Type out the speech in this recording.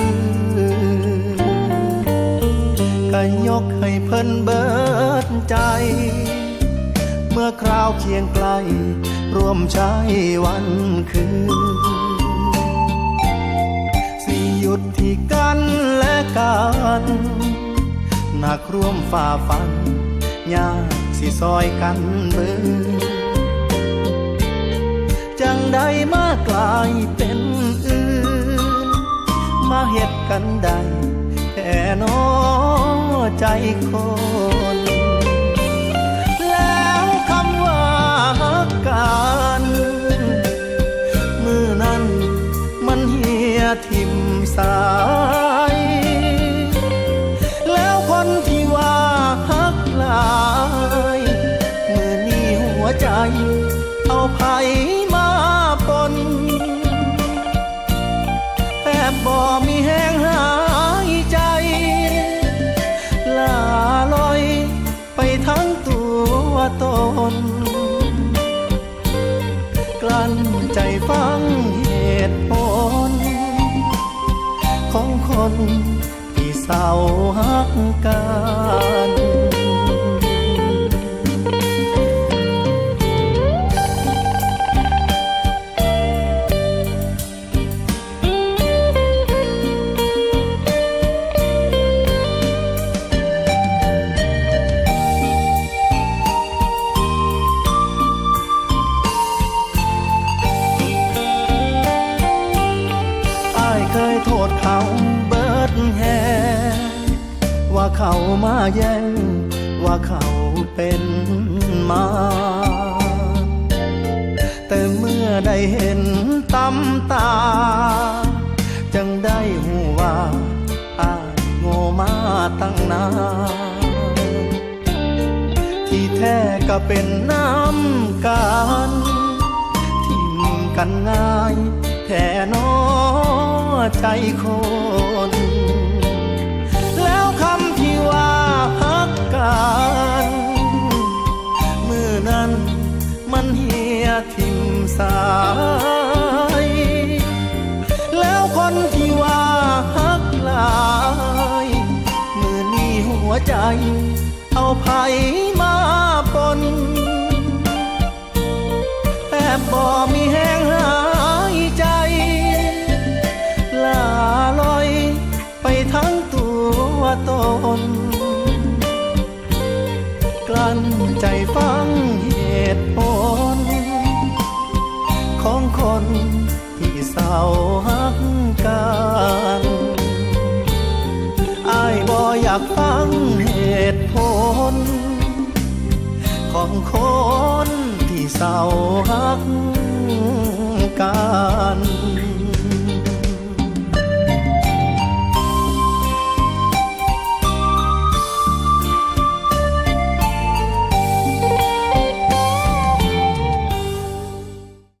่น เพิ่นเบิดใจ เมื่อคราวเคียงไกล ร่วมใช้วันคืนสิหยุดที่กันและกันหนักร่วมฝ่าฟันยากสิซอยกันเบิดจังใดมากลายเป็นอื่น มาเหตุกันใดแค่นอ ใจคน แล้วคำว่าฮักกันมือนั้นมันเหียทิมสายแล้วคนที่ว่าฮักลายมือนี้หัวใจเอาไผ ตน กลั้นใจฟังเหตุผล ของคนที่เศร้าหักกัน เขาเบิดแฮว่าเขามาแย่งว่าเขาเป็นมาแต่เมื่อได้เห็นตำตา จังได้หูว่าอ้ายโง่มาตั้งนานที่แท้ก็เป็นน้ำกัน ทิมกันง่ายแท่นอ ใจคน แล้วคำที่ว่าฮักกันเมื่อนั้นมันเหียทิมสายแล้วคนที่ว่าฮักลายเมื่อนี้หัวใจ เอาไผมาปนแทบบ่มีแห้ากฟังเหตุผล ของคนที่เศร้ารักกัน